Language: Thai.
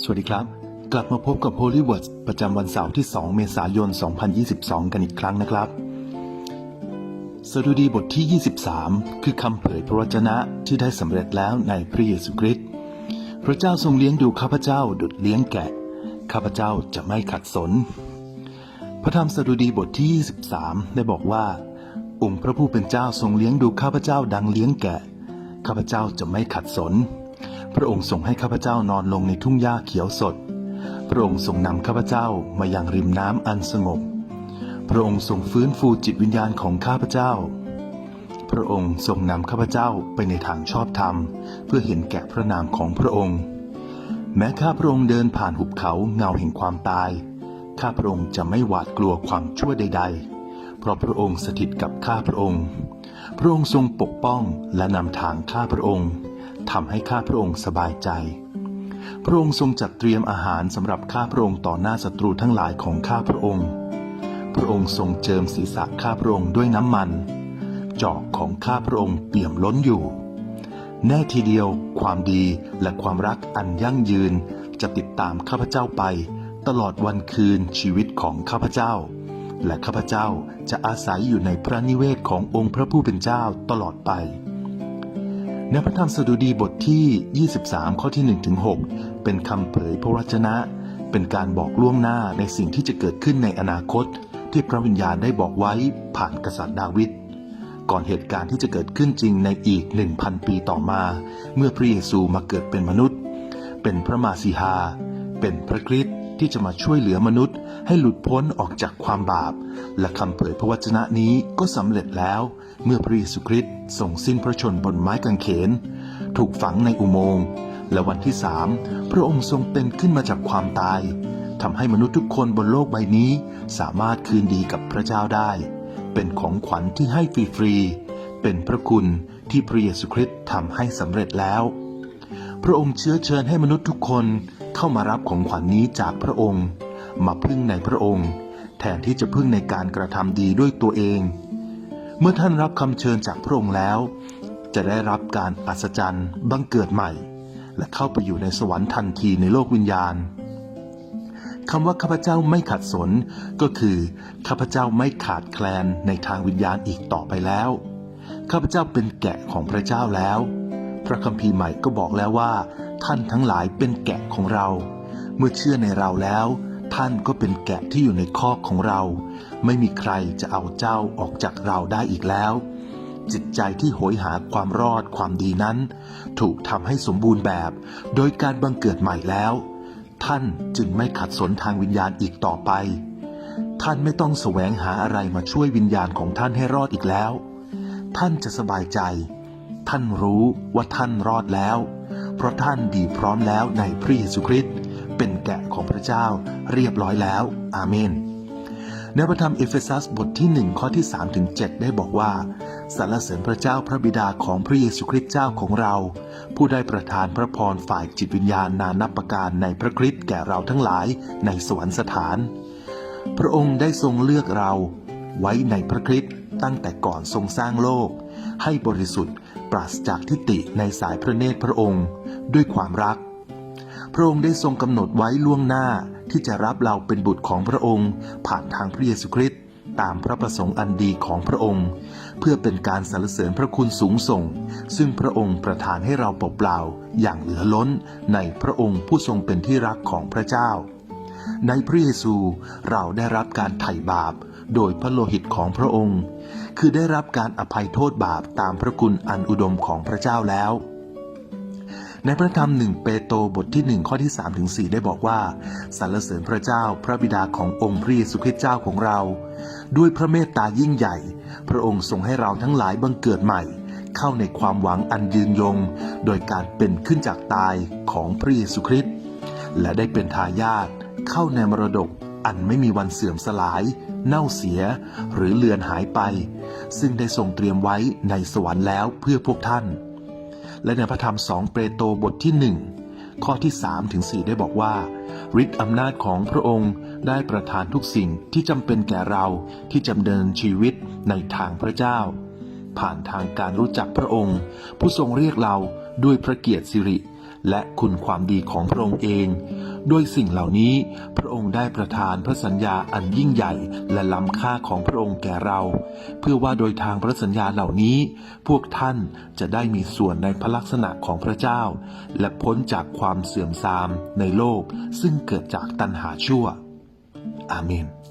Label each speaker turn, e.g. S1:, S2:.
S1: สวัสดีครับ กลับมาพบกับ Holy Words ประจำวันเสาร์ที่ 2 เมษายน 2022 กันอีกครั้งนะครับ สดุดีบทที่ 23 คือคำเผยพระวจนะที่ได้สำเร็จแล้วในพระเยซูคริสต์พระเจ้าทรงเลี้ยงดูข้าพเจ้าดุจเลี้ยงแกะ ข้าพเจ้าจะไม่ขัดสน พระธรรมสดุดีบทที่ 23 ได้บอกว่า องค์พระผู้เป็นเจ้าทรงเลี้ยงดูข้าพเจ้าดังเลี้ยงแกะ ข้าพเจ้าจะไม่ขัดสน พระองค์ทรงให้ข้าพเจ้านอนลงในทุ่งหญ้าเขียวสด พระองค์ทรงนำข้าพเจ้ามายังริมน้ำอันสงบ พระองค์ทรงฟื้นฟูจิตวิญญาณของข้าพเจ้า พระองค์ทรงนำข้าพเจ้าไปในทางชอบธรรม เพื่อเห็นแก่พระนามของพระองค์ แม้ข้าพระองค์เดินผ่านหุบเขาเงาแห่งความตาย ข้าพระองค์จะไม่หวาดกลัวความชั่วใด ๆ เพราะพระองค์สถิตกับข้าพระองค์ พระองค์ทรงปกป้องและนำทางข้าพระองค์ ทำให้ข้าพระองค์สบายใจ พระองค์ทรงจัดเตรียมอาหารสำหรับข้าพระองค์ต่อหน้าศัตรูทั้งหลายของข้าพระองค์ พระองค์ทรงเจิมศีรษะข้าพระองค์ด้วยน้ำมัน จอกของข้าพระองค์เปี่ยมล้นอยู่ แน่ทีเดียวความดีและความรักอันยั่งยืนจะติดตามข้าพเจ้าไป ตลอดวันคืนชีวิตของข้าพเจ้า และข้าพเจ้าจะอาศัยอยู่ในพระนิเวศขององค์พระผู้เป็นเจ้าตลอดไป ในพระธรรมสดุดีบทที่ 23 ข้อที่1ถึง6เป็นคำเผยพระวจนะ เป็นการบอกล่วงหน้าในสิ่งที่จะเกิดขึ้นในอนาคต ที่พระวิญญาณได้บอกไว้ผ่านกษัตริย์ดาวิดก่อนเหตุการณ์ที่จะเกิดขึ้นจริงในอีก 1,000 ปีต่อมา เมื่อพระเยซูมาเกิดเป็นมนุษย์ เป็นพระมาสีหาเป็นพระคริสต์ ที่จะมาช่วยเหลือมนุษย์ ให้หลุดพ้นออกจากความบาป และคำเผยพระวจนะนี้ก็สำเร็จแล้ว เมื่อพระเยซูคริสต์ทรงสิ้นพระชนบนไม้กางเขน ถูกฝังในอุโมงค์และวันที่สามพระองค์ทรงเป็นขึ้นมาจากความตายทำให้มนุษย์ทุกคนบนโลกใบนี้ สามารถคืนดีกับพระเจ้าได้ เป็นของขวัญที่ให้ฟรีๆเป็นพระคุณที่พระเยซูคริสต์ทำให้สำเร็จแล้ว พระองค์เชื้อเชิญให้มนุษย์ทุกคน เข้ามารับของขวัญนนี้จากพระองค์ มาพึ่งในพระองค์ แทนที่จะพึ่งในการกระทำดีด้วยตัวเอง เมื่อท่านรับคำเชิญจากพระองค์แล้ว จะได้รับการอัศจรรย์บังเกิดใหม่ และเข้าไปอยู่ในสวรรค์ทันทีในโลกวิญญาณคำว่าข้าพเจ้าไม่ขัดสนก็คือข้าพเจ้าไม่ขาดแคลนในทางวิญญาณอีกต่อไปแล้วข้าพเจ้าเป็นแกะของพระเจ้าแล้ว พระคัมภีร์ใหม่ก็บอกแล้วว่า ท่านทั้งหลายเป็นแกะของเรา เมื่อเชื่อในเราแล้ว ท่านก็เป็นแกะที่อยู่ในคอกของเรา ไม่มีใครจะเอาเจ้าออกจากเราได้อีกแล้ว จิตใจที่โหยหาความรอดความดีนั้น ถูกทำให้สมบูรณ์แบบ โดยการบังเกิดใหม่แล้ว ท่านจึงไม่ขัดสนทางวิญญาณอีกต่อไป ท่านไม่ต้องแสวงหาอะไรมาช่วยวิญญาณของท่านให้รอดอีกแล้ว ท่านจะสบายใจท่านรู้ว่าท่านรอดแล้ว ราะท่านดีพร้อมแล้วในพระเยซูคริสต์เป็นแกะของพระเจ้าเรียบร้อยแล้ว อาเมนในพระธรรมเอเฟซัสบทที่ 1 ข้อที่ 3 ถึง 7 ได้บอกว่าสรรเสริญพระเจ้าพระบิดาของพระเยซูคริสต์เจ้าของเรา ผู้ได้ประทานพระพรฝ่ายจิตวิญญาณนานับประการในพระคริสต์แก่เราทั้งหลายในสวรรคสถาน พระองค์ได้ทรงเลือกเราไว้ในพระคริสต์ ตั้งแต่ก่อนทรงสร้างโลก ให้บริสุทธิ์ปราศจากทิฏฐิในสายพระเนตรพระองค์ ด้วยความรัก พระองค์ได้ทรงกำหนดไว้ล่วงหน้าที่จะรับเราเป็นบุตรของพระองค์ ผ่านทางพระเยซูคริสต์ตามพระประสงค์อันดีของพระองค์ เพื่อเป็นการสรรเสริญพระคุณสูงส่ง ซึ่งพระองค์ประทานให้เราเปล่าๆอย่างเหลือล้นในพระองค์ผู้ทรงเป็นที่รักของพระเจ้า ในพระเยซูเราได้รับการไถ่บาป โดยพระโลหิตของพระองค์ คือได้รับการอภัยโทษบาปตามพระคุณอันอุดมของพระเจ้าแล้ว ในพระธรรมหนึ่งเปโตรบทที่หนึ่งข้อที่3ถึง4ได้บอกว่าสรรเสริญพระเจ้าพระบิดาขององค์พระเยซูคริสต์เจ้าของเรา ด้วยพระเมตตายิ่งใหญ่ พระองค์ทรงให้เราทั้งหลายบังเกิดใหม่เข้าในความหวังอันยืนยง โดยการเป็นขึ้นจากตายของพระเยซูคริสต์และได้เป็นทายาทเข้าในมรดก อันไม่มีวันเสื่อมสลาย เน่าเสีย หรือเลือนหายไป ซึ่งได้ทรงเตรียมไว้ในสวรรค์แล้วเพื่อพวกท่าน และในพระธรรมสองเปโตรบทที่หนึ่งข้อที่3ถึง4ได้บอกว่าฤทธิ์อำนาจของพระองค์ได้ประทานทุกสิ่งที่จำเป็นแก่เราที่จำเดินชีวิตในทางพระเจ้า ผ่านทางการรู้จักพระองค์ ผู้ทรงเรียกเราด้วยพระเกียรติสิริ และคุณความดีของพระองค์เอง ด้วยสิ่งเหล่านี้พระองค์ได้ประทานพระสัญญาอันยิ่งใหญ่และล้ำค่าของพระองค์แก่เรา เพื่อว่าโดยทางพระสัญญาเหล่านี้ พวกท่านจะได้มีส่วนในพระลักษณะของพระเจ้า และพ้นจากความเสื่อมทรามในโลกซึ่งเกิดจากตัณหาชั่ว อาเมน